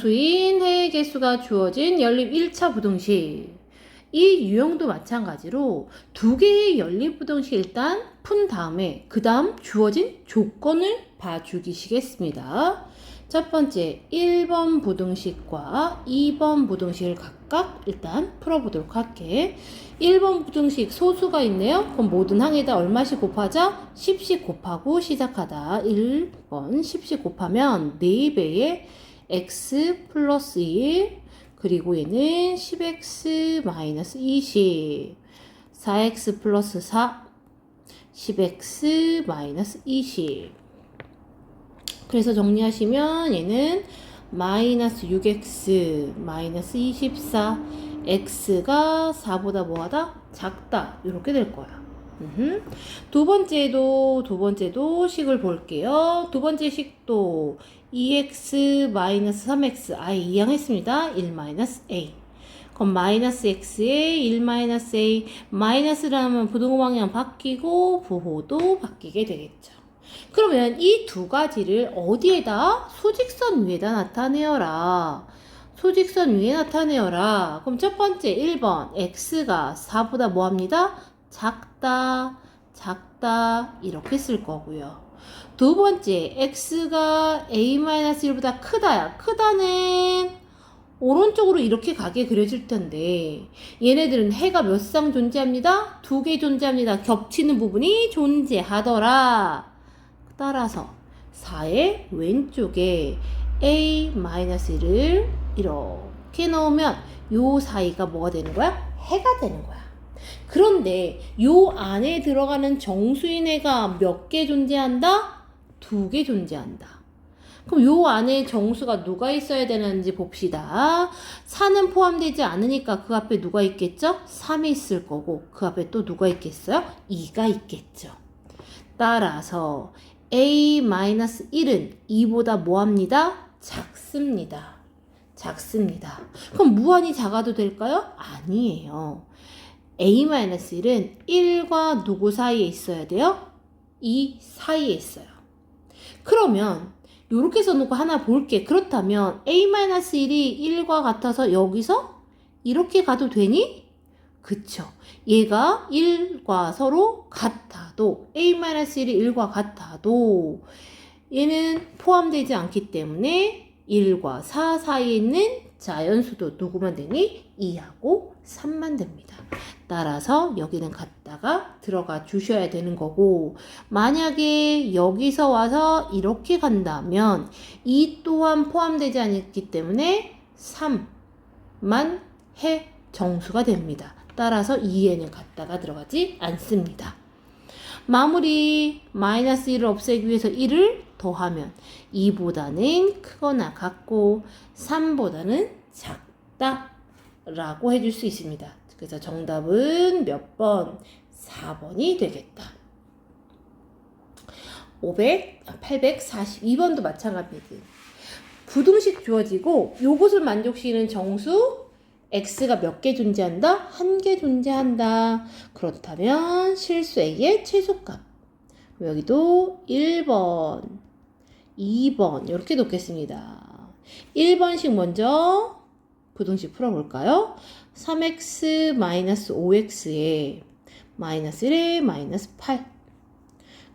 수인 해의 개수가 주어진 연립 1차 부등식. 이 유형도 마찬가지로 두 개의 연립 부등식 일단 푼 다음에 그 다음 주어진 조건을 봐주기시겠습니다. 첫 번째 1번 부등식과 2번 부등식을 각각 일단 풀어보도록 할게. 1번 부등식 소수가 있네요. 그럼 모든 항에다 얼마씩 곱하자? 10씩 곱하고 시작하다. 1번 10씩 곱하면 4배의 x 플러스 1 그리고 얘는 10x 마이너스 20 4x 플러스 4 10x 마이너스 20 그래서 정리하시면 얘는 마이너스 6x 마이너스 24 x가 4보다 뭐하다? 작다 이렇게 될 거야. 두 번째도 두 번째도 식을 볼게요. 두 번째 식도 2x 마이너스 3x 아예 이항했습니다. 1 마이너스 a. 그럼 마이너스 x에 1 마이너스 a 마이너스라면 부등호 방향 바뀌고 부호도 바뀌게 되겠죠. 그러면 이 두 가지를 어디에다 수직선 위에다 나타내어라. 수직선 위에 나타내어라. 그럼 첫 번째 1번 x가 4보다 뭐 합니다? 작다, 작다 이렇게 쓸 거고요. 두 번째 x가 a-1보다 크다야. 크다는 오른쪽으로 이렇게 가게 그려질 텐데 얘네들은 해가 몇 쌍 존재합니다? 두 개 존재합니다. 겹치는 부분이 존재하더라. 따라서 4의 왼쪽에 a-1을 이렇게 넣으면 요 사이가 뭐가 되는 거야? 해가 되는 거야. 그런데 요 안에 들어가는 정수인 해가 몇 개 존재한다? 두 개 존재한다. 그럼 요 안에 정수가 누가 있어야 되는지 봅시다. 4는 포함되지 않으니까 그 앞에 누가 있겠죠? 3이 있을 거고 그 앞에 또 누가 있겠어요? 2가 있겠죠. 따라서 a-1은 2보다 뭐합니다? 작습니다. 작습니다. 그럼 무한히 작아도 될까요? 아니에요. A-1은 1과 누구 사이에 있어야 돼요? 2 사이에 있어요. 그러면 이렇게 써놓고 하나 볼게. 그렇다면 a-1이 1과 같아서 여기서 이렇게 가도 되니? 그쵸. 얘가 1과 서로 같아도 a-1이 1과 같아도 얘는 포함되지 않기 때문에 1과 4 사이에 있는 자연수도 누구만 되니? 2하고 3만 됩니다. 따라서 여기는 갖다가 들어가 주셔야 되는 거고 만약에 여기서 와서 이렇게 간다면 이 또한 포함되지 않기 때문에 3만 해 정수가 됩니다. 따라서 2에는 갖다가 들어가지 않습니다. 마무리 마이너스 1을 없애기 위해서 1을 더하면 2보다는 크거나 같고 3보다는 작다 라고 해줄 수 있습니다. 그래서 정답은 몇 번? 4번이 되겠다. 500, 842번도 마찬가지지. 부등식 주어지고 요것을 만족시키는 정수 x가 몇 개 존재한다? 한 개 존재한다. 그렇다면 실수 a의 최소값. 여기도 1번, 2번 이렇게 놓겠습니다. 1번식 먼저 부등식 풀어볼까요? 3x 마이너스 5x에 마이너스 1에 마이너스 8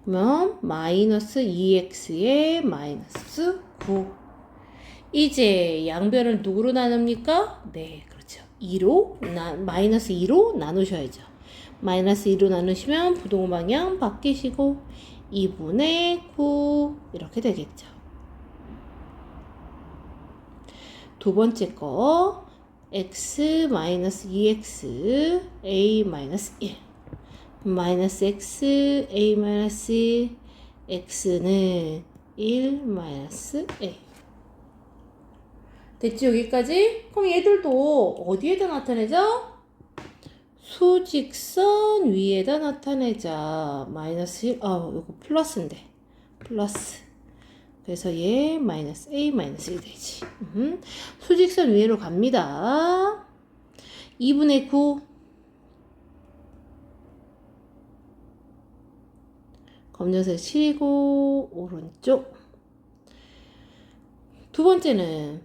그러면 마이너스 2x에 마이너스 9 이제 양변을 누구로 나눕니까? 네 그렇죠. 2로 나, 마이너스 2로 나누셔야죠. 마이너스 2로 나누시면 부동호 방향 바뀌시고 2분의 9 이렇게 되겠죠. 두 번째 거 x 마이너스 2x a 마이너스 1 마이너스 x a 마이너스 x는 1 마이너스 a. 됐지? 여기까지? 그럼 얘들도 어디에다 나타내죠? 수직선 위에다 나타내자. 마이너스 1, 아 이거 플러스인데. 플러스 그래서 얘 마이너스 a 마이너스 1 되지. 음. 수직선 위로 갑니다. 2분의 9 검정색 7이고 오른쪽 두 번째는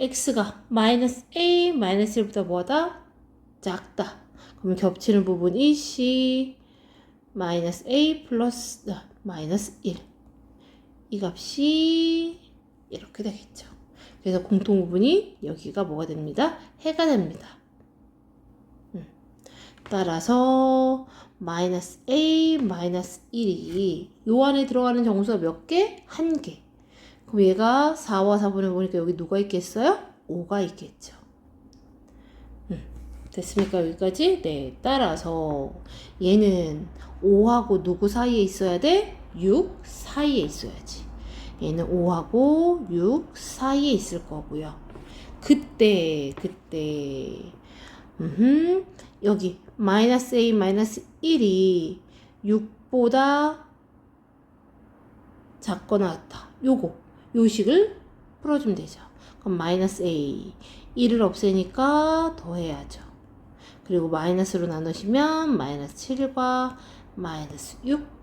x가 마이너스 a 마이너스 1보다 뭐다? 작다. 그럼 겹치는 부분이 c 마이너스 a 플러스 아, 마이너스 1. 이 값이 이렇게 되겠죠. 그래서 공통 부분이 여기가 뭐가 됩니다? 해가 됩니다. 음. 따라서 마이너스 a 마이너스 1이 요 안에 들어가는 정수가 몇 개? 한 개. 그럼 얘가 4와 4분의 보니까 여기 누가 있겠어요? 5가 있겠죠. 음, 됐습니까? 여기까지? 네. 따라서 얘는 5하고 누구 사이에 있어야 돼? 6 사이에 있어야지. 얘는 5하고 6 사이에 있을 거고요. 그때, 그때, 음, 여기 마이너스 a 마이너스 1이 6보다 작거나 같다. 요거, 요식을 풀어주면 되죠. 그럼 마이너스 a 1을 없애니까 더해야죠. 그리고 마이너스로 나누시면 마이너스 7과 마이너스 6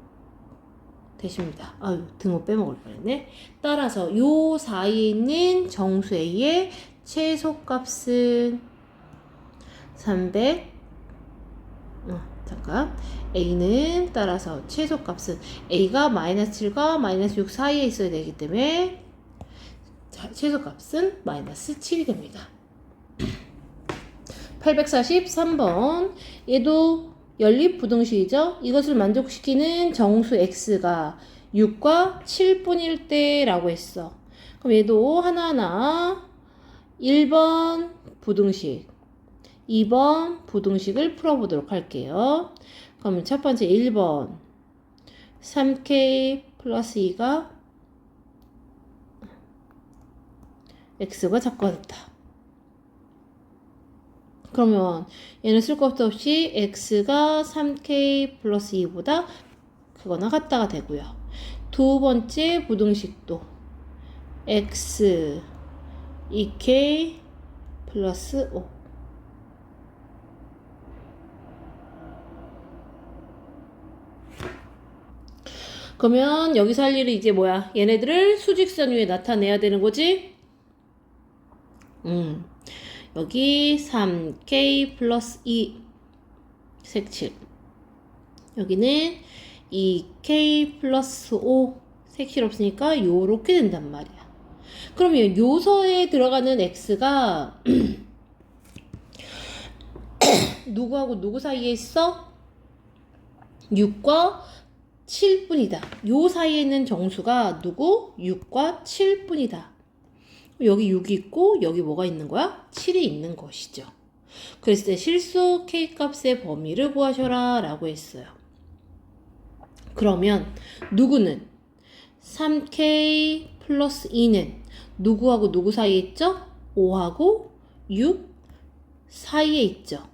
되십니다. 아유 등호 빼먹을 뻔했네. 따라서 요 사이에 있는 정수 a의 최소값은 300 어, 잠깐 a는 따라서 최소값은 a가 마이너스 7과 마이너스 6 사이에 있어야 되기 때문에 자, 최소값은 마이너스 7이 됩니다. 843번 얘도 연립 부등식이죠. 이것을 만족시키는 정수 x가 6과 7분일 때라고 했어. 그럼 얘도 하나하나 1번 부등식, 2번 부등식을 풀어보도록 할게요. 그럼 첫 번째 1번 3k 플러스 2가 x가 작고 같다. 그러면 얘는 쓸 것도 없이 x가 3k 플러스 2보다 크거나 같다가 되고요. 두 번째 부등식도 x 2k 플러스 5 그러면 여기서 할 일이 이제 뭐야? 얘네들을 수직선 위에 나타내야 되는 거지? 음. 여기 3k 플러스 2 색칠 여기는 2k 플러스 5 색칠 없으니까 요렇게 된단 말이야 그러면 요서에 들어가는 x가 누구하고 누구 사이에 있어? 6과 7분이다 요 사이에 있는 정수가 누구? 6과 7분이다 여기 6이 있고 여기 뭐가 있는 거야? 7이 있는 것이죠. 그랬을 때 실수 k 값의 범위를 구하셔라 라고 했어요. 그러면 누구는 3k 플러스 2는 누구하고 누구 사이에 있죠? 5하고 6 사이에 있죠.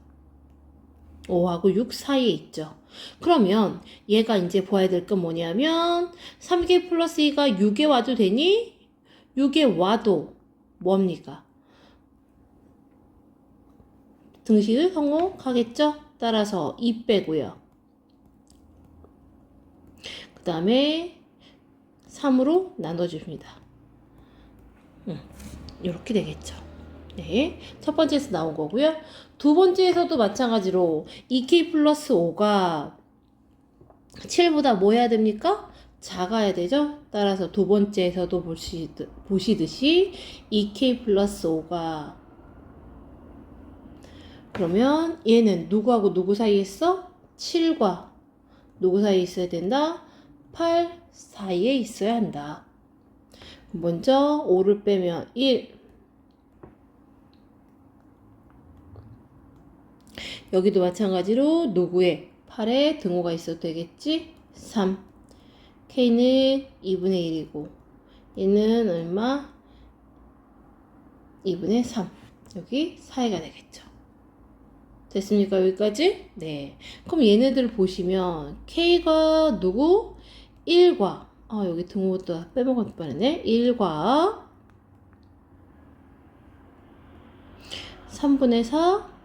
5하고 6 사이에 있죠. 그러면 얘가 이제 보아야 될 건 뭐냐면 3k 플러스 2가 6에 와도 되니? 6에 와도 뭡니까? 등식을 성공하겠죠? 따라서 2 빼고요. 그 다음에 3으로 나눠줍니다. 음, 이렇게 되겠죠. 네. 첫 번째에서 나온 거고요. 두 번째에서도 마찬가지로 2k 플러스 5가 7보다 뭐 해야 됩니까? 작아야 되죠? 따라서 두 번째에서도 보시듯, 보시듯이 2k 플러스 5가 그러면 얘는 누구하고 누구 사이에 있어? 7과 누구 사이에 있어야 된다? 8 사이에 있어야 한다. 먼저 5를 빼면 1 여기도 마찬가지로 누구의 8에 등호가 있어도 되겠지? 3 K는 2분의 1이고 얘는 얼마? 2분의 3 여기 4가 되겠죠. 됐습니까? 여기까지? 네. 그럼 얘네들 보시면 K가 누구? 1과 아 여기 등호도 빼먹을 뻔했네. 1과 3분의 4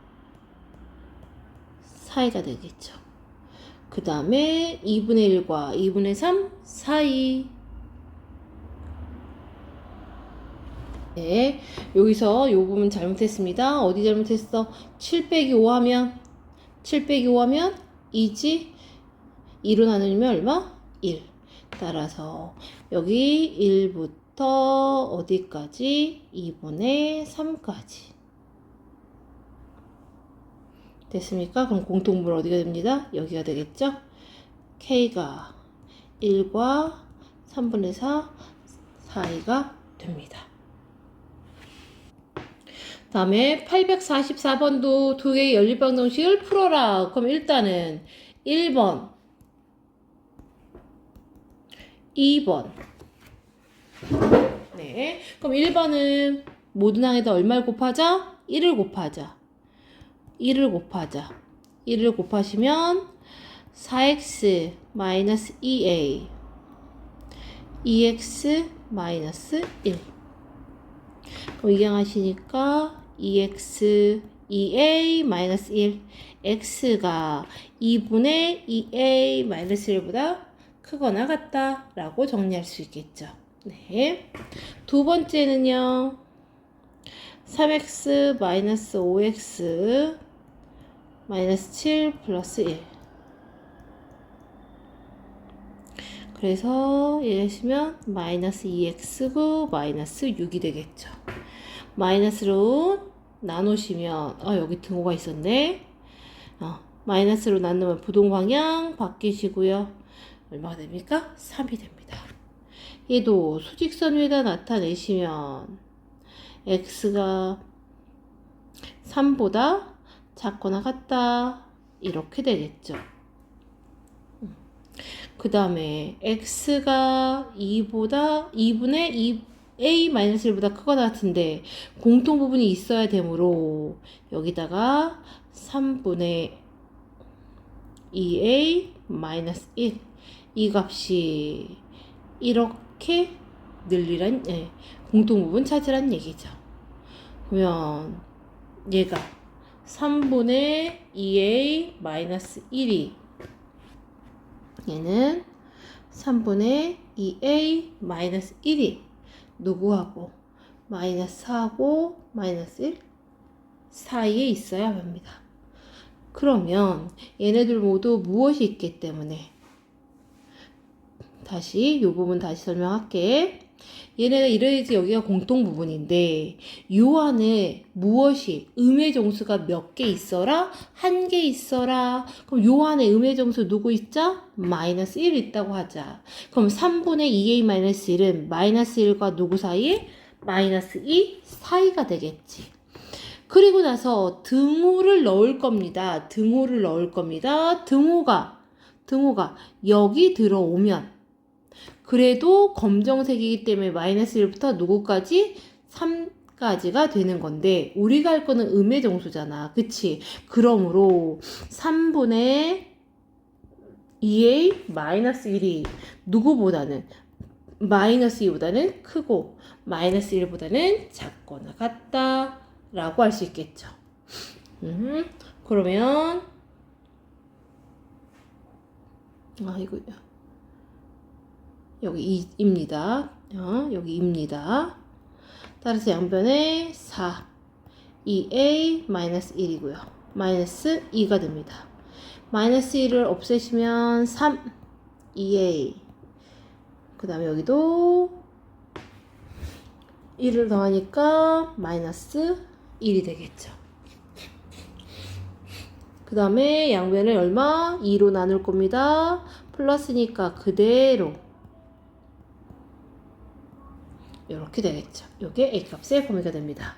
4가 되겠죠. 그 다음에 2분의 1과 2분의 3 사이 네, 여기서 요 부분 잘못했습니다. 어디 잘못했어? 7 빼기 5 하면 7 빼기 5 하면 2지 2로 나누면 얼마? 1. 따라서 여기 1부터 어디까지? 2분의 3까지. 됐습니까? 그럼 공통분 어디가 됩니다? 여기가 되겠죠? K가 1과 3분의 4 사이가 됩니다. 다음에 844번도 두 개의 연립방정식을 풀어라. 그럼 일단은 1번, 2번. 네. 그럼 1번은 모든 항에다 얼마를 곱하자? 1을 곱하자. 1을 곱하자. 1을 곱하시면 4x 마이너스 2a 2x 마이너스 1 그럼 이항하시니까 2x 2a 마이너스 1 x가 2분의 2a 마이너스 1보다 크거나 같다 라고 정리할 수 있겠죠. 네. 두 번째는요. 3x 마이너스 5x 마이너스 7 플러스 1 그래서 이러시면 마이너스 2x고 마이너스 6이 되겠죠. 마이너스로 나누시면 아 여기 등호가 있었네. 어, 마이너스로 나누면 부동 방향 바뀌시고요. 얼마가 됩니까? 3이 됩니다. 얘도 수직선 위에다 나타내시면 x가 3보다 작거나 같다 이렇게 되겠죠. 그 다음에 x가 2보다 2분의 2 a-1보다 크거나 같은데 공통 부분이 있어야 되므로 여기다가 3분의 2a-1 이 값이 이렇게 늘리란 예, 공통 부분 찾으란 얘기죠. 그러면 얘가 3분의 2a-1이 얘는 3분의 2a 마이너스 1이 누구하고 마이너스 4하고 마이너스 1 사이에 있어야 합니다. 그러면 얘네들 모두 무엇이 있기 때문에 다시 이 부분 다시 설명할게. 얘네가 이래야지 여기가 공통 부분인데 요 안에 무엇이 음의 정수가 몇 개 있어라? 한 개 있어라. 그럼 요 안에 음의 정수 누구 있자? 마이너스 1 있다고 하자. 그럼 3분의 2a 마이너스 1은 마이너스 1과 누구 사이에? 마이너스 2 사이가 되겠지. 그리고 나서 등호를 넣을 겁니다. 등호를 넣을 겁니다. 등호가 등호가 여기 들어오면 그래도 검정색이기 때문에 마이너스 1부터 누구까지? 3까지가 되는 건데 우리가 할 거는 음의 정수잖아. 그치? 그러므로 3분의 2a 마이너스 1이 누구보다는 마이너스 2보다는 크고 마이너스 1보다는 작거나 같다 라고 할 수 있겠죠. 음, 그러면 아 이거 여기 2입니다. 어, 여기 2입니다. 따라서 양변에 4, 2a 마이너스 1이고요. 마이너스 2가 됩니다. 마이너스 1을 없애시면 3, 2a 그 다음에 여기도 1을 더하니까 마이너스 1이 되겠죠. 그 다음에 양변을 얼마? 2로 나눌 겁니다. 플러스니까 그대로 이렇게 되겠죠. 이게 A 값의 범위가 됩니다.